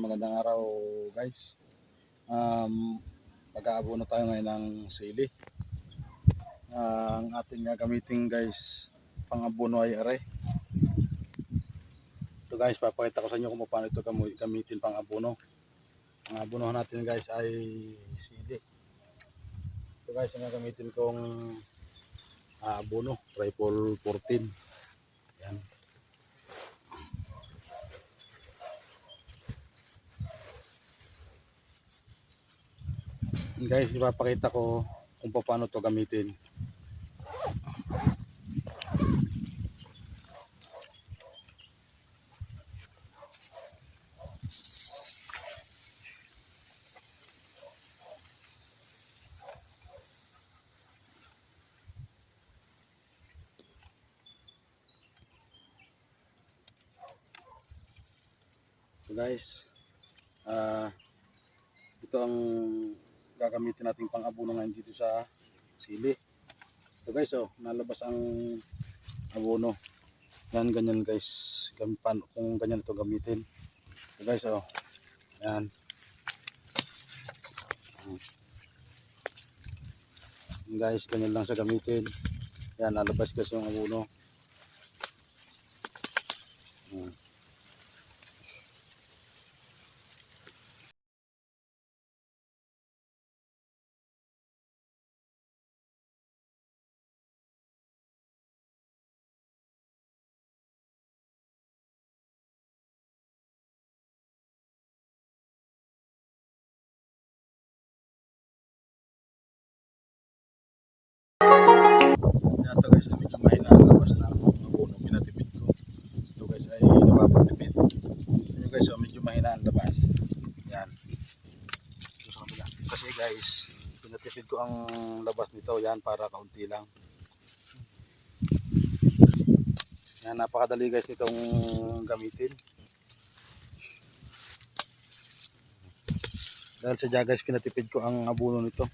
Magandang araw guys. Um, mag-aabono tayo ngayon ng sili. Ah, ang ating gagamitin guys, pang-abono ay aray. Ito guys, papakita ko sa inyo kung paano ito gamitin pang-abono. Ang abonohan natin guys ay sili. Ito guys, ang gagamitin kong ah, abono, triple 14. Guys ipapakita ko kung paano to gamitin. So guys ah ito ang gagamitin nating pang-abono ngayon dito sa sili. So guys, oh, nalabas ang abono. Yan, ganyan guys. Gampan, kung ganyan ito gamitin. So guys, oh. Yan. Yan, guys, ganyan lang sa gamitin. Yan, nalabas kasi yung abono. Yan. Ito guys, ay medyo mahina ang labas ng abono pinatipid ko. Ito guys ay napapatipid. Ito guys, oh, medyo mahina ang labas. Yan. Ito sa kabila. Kasi guys, pinatipid ko ang labas nito. Yan, para kaunti lang. Yan, napakadali guys nitong gamitin. Dahil sa guys, pinatipid ko ang abono nito.